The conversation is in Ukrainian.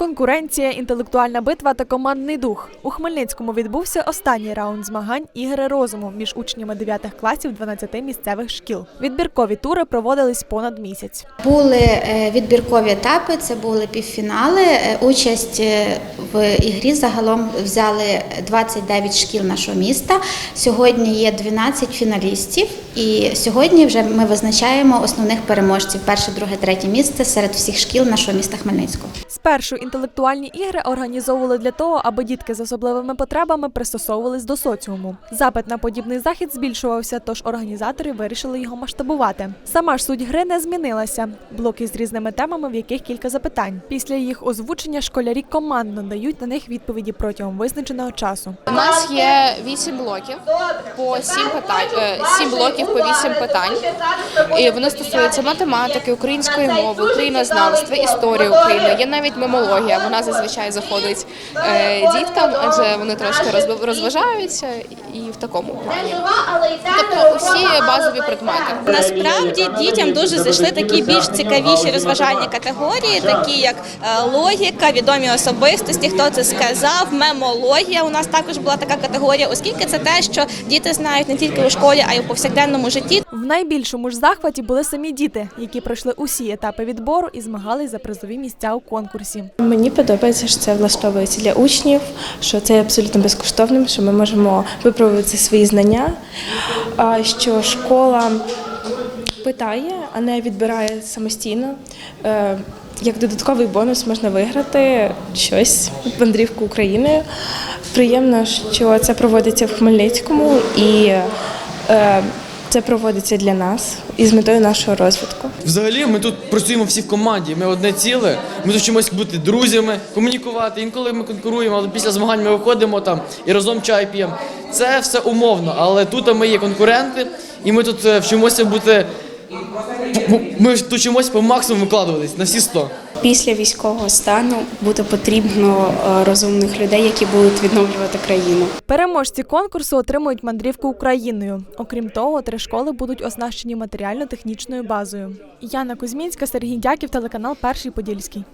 Конкуренція, інтелектуальна битва та командний дух. У Хмельницькому відбувся останній раунд змагань Ігри розуму між учнями 9 класів 12 місцевих шкіл. Відбіркові тури проводились понад місяць. Були е, відбіркові етапи, це були півфінали. Е, Участь е, в ігрі загалом взяли 29 шкіл нашого міста. Сьогодні є 12 фіналістів, і сьогодні вже ми визначаємо основних переможців перше, друге, третє місце серед всіх шкіл нашого міста Хмельницького. Спершу інтелектуальні ігри організовували для того, аби дітки з особливими потребами пристосовувались до соціуму. Запит на подібний захід збільшувався, тож організатори вирішили його масштабувати. Сама ж суть гри не змінилася. Блоки з різними темами, в яких кілька запитань. Після їх озвучення школярі командно дають на них відповіді протягом визначеного часу. У нас є вісім блоків по сім питань, е, сім блоків по вісім питань. І вони стосуються математики, української мови, українознавства, історії України. Є навіть мемологія. Вона зазвичай заходить е, діткам, адже вони трошки розважаються і в такому плані. Тобто усі базові предмети. Насправді дітям дуже зайшли такі більш цікавіші розважальні категорії, такі як е, логіка, відомі особистості, хто це сказав, мемологія. У нас також була така категорія, оскільки це те, що діти знають не тільки у школі, а й у повсякденному житті. Найбільшому ж захваті були самі діти, які пройшли усі етапи відбору і змагались за призові місця у конкурсі. Мені подобається, що це влаштовується для учнів, що це абсолютно безкоштовним, що ми можемо випробувати свої знання, що школа питає, а не відбирає самостійно. Е, Як додатковий бонус можна виграти щось мандрівку Україною. Приємно, що це проводиться в Хмельницькому і е, це проводиться для нас і з метою нашого розвитку. Взагалі, ми тут працюємо всі в команді. Ми одне ціле. Ми тут бути друзями, комунікувати. Інколи ми конкуруємо, але після змагань ми виходимо там і разом чай п'ємо. Це все умовно, але тут ми є конкуренти, і ми тут е, вчимося бути. Ми тут вчимося по максимуму викладуватись на всі 100. Після військового стану буде потрібно е, розумних людей, які будуть відновлювати країну. Переможці конкурсу отримують мандрівку Україною. Окрім того, три школи будуть оснащені матеріально-технічною базою. Яна Кузьмінська, Сергій Дяків, телеканал Перший Подільський.